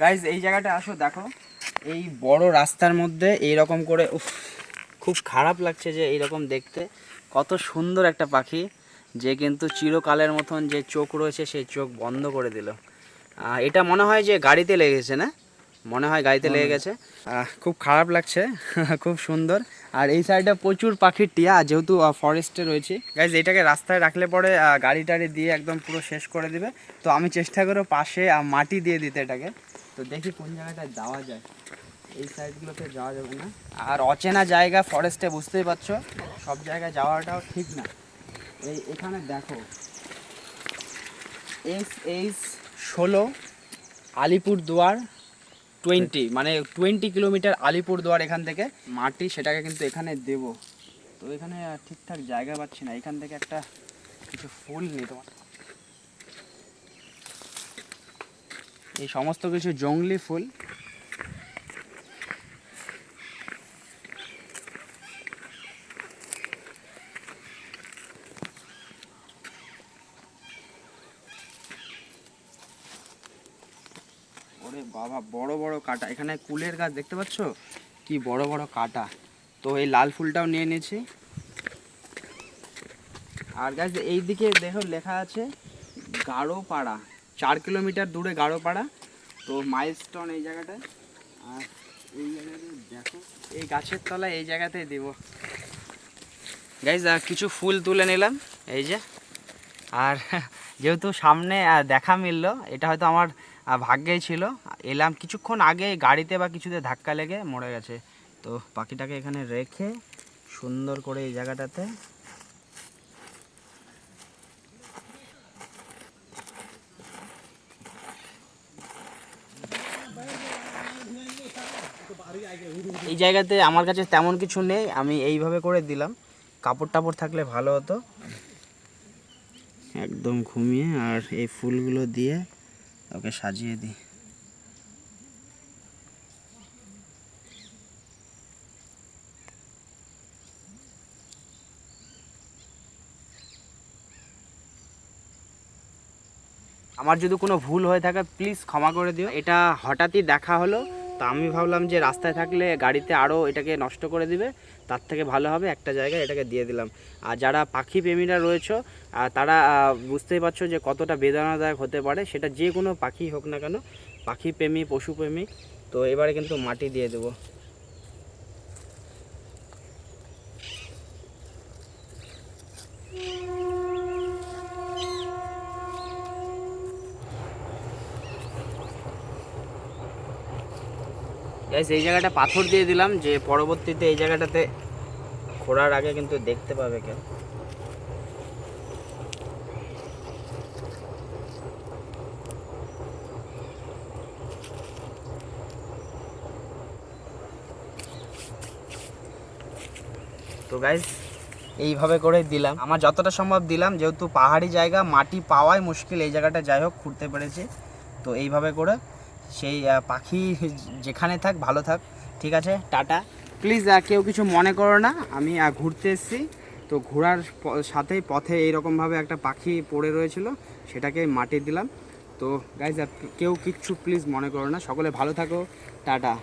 Guys এই জায়গাটা আসো দেখো। এই বড় রাস্তার মধ্যে এই রকম করে উফ খুব খারাপ লাগছে যে এইরকম দেখতে। কত সুন্দর একটা পাখি যে কিন্তু চিরকালের মতন যে চোখ রয়েছে সেই চোখ বন্ধ করে দিল। এটা মনে হয় যে গাড়িতে লেগেছে না? মনে হয় গাড়িতে লেগে গেছে। খুব খারাপ লাগছে খুব সুন্দর। আর এই সাইডে প্রচুর পাখির টিয়া যেহেতু ফরেস্টে রয়েছে। গাইজ এটাকে রাস্তায় রাখলে পরে গাড়ি টাড়ি দিয়ে একদম পুরো শেষ করে দিবে। তো আমি চেষ্টা করব পাশে মাটি দিয়ে দিতে এটাকে। তো দেখি কোন জায়গাটায় যাওয়া যায়। এই সাইডগুলোতে যাওয়া যাবে না। আর অচেনা জায়গা ফরেস্টে বুঝতেই পারছ, সব জায়গায় যাওয়াটাও ঠিক না। এই এখানে দেখো। এস এইচ ষোলো, আলিপুর দুয়ার টোয়েন্টি মানে টোয়েন্টি কিলোমিটার আলিপুর দুয়ার এখান থেকে। মাটি সেটাকে কিন্তু এখানে দেব। তো এখানে ঠিকঠাক জায়গা পাচ্ছি না। এখান থেকে একটা কিছু ফুল নিই তোমার এই সমস্ত কিছু জংলি ফুল। ওরে বাবা, বড় বড় কাটা। এখানে কুলের গাছ দেখতে পাচ্ছ? কি বড় বড় কাটা। তো এই লাল ফুলটাও নিয়ে নিয়েছি আর গাছ এই দিকে দেখো লেখা আছে গাঢ়পাড়া চার কিলোমিটার দূরে গাঢ়পাড়া তো মাইলস্টোন এই জায়গাটায়। আর এই জায়গাতে দেখো, এই গাছের তলায় এই জায়গাতেই দিব। গাইজ কিছু ফুল তুলে নিলাম, এই যে। আর যেহেতু সামনে দেখা মিললো, এটা হয়তো আমার ভাগ্যেই ছিল। এলাম কিছুক্ষণ আগে গাড়িতে বা কিছুতে ধাক্কা লেগে মরে গেছে। তো পাখিটাকে এখানে রেখে সুন্দর করে এই জায়গাটাতে এই জায়গাতে আমার কাছে তেমন কিছু নেই, আমি এইভাবে করে দিলাম। কাপড় টাপড় থাকলে ভালো হতো। একদম ঘুমিয়ে আর এই ফুলগুলো দিয়ে ওকে সাজিয়ে দিই। আমার যদি কোনো ভুল হয়ে থাকে প্লিজ ক্ষমা করে দিও। এটা হঠাৎই দেখা হলো। তো আমি ভাবলাম যে রাস্তায় থাকলে গাড়িতে আরও এটাকে নষ্ট করে দিবে, তার থেকে ভালো হবে একটা জায়গায় এটাকে দিয়ে দিলাম। আর যারা পাখি প্রেমীরা রয়েছে তারা বুঝতেই পারছ যে কতটা বেদনাদায়ক হতে পারে, সেটা যে কোনো পাখি হোক না কেন, পাখি প্রেমী পশুপ্রেমী তো এবারে কিন্তু মাটি দিয়ে দেবো। গাইস এই জায়গাটা পাথর দিয়ে দিলাম, যে পরবর্তীতে এই জায়গাটাতে ঘোরার আগে কিন্তু দেখতে পাবে কেউ। তো গাইস এইভাবে করে দিলাম। আমার যতটা সম্ভব দিলাম, যেহেতু পাহাড়ি জায়গা, মাটি পাওয়াই মুশকিল। এই জায়গাটা যাই হোক খুঁড়তে পেরেছি। তো এইভাবে করে সেই পাখি যেখানে থাক, ভালো থাক। ঠিক আছে? টাটা। প্লিজ কেউ কিছু মনে করো না। আমি ঘুরতে এসেছি। তো ঘোরার সাথেই পথে এইরকমভাবে একটা পাখি পড়ে রয়েছিল। সেটাকে মাটি দিলাম। তো গাইজ কেউ কিচ্ছু প্লিজ মনে করো না। সকলে ভালো থাকো। টাটা।